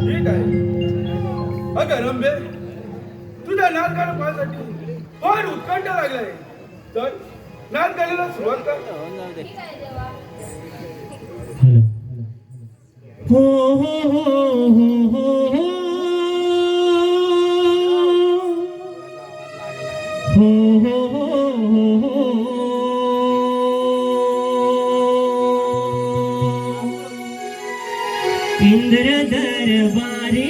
ठीक आहे. अगं रंबे तुझ्या नाच गाणं पाहण्यासाठी फार उत्कंठ लागलाय. तर नाच गाण्याला सुरुवात कर. हो ഇന്ദ്ര ദരബാരി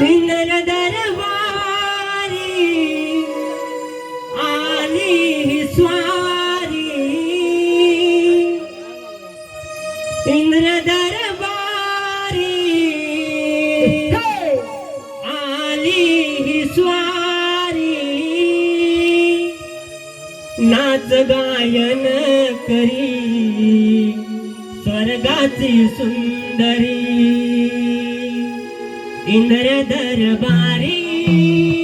ഇന്ദ്ര नाच गायन करी स्वर्गाची सुंदरी इंद्र दरबारी.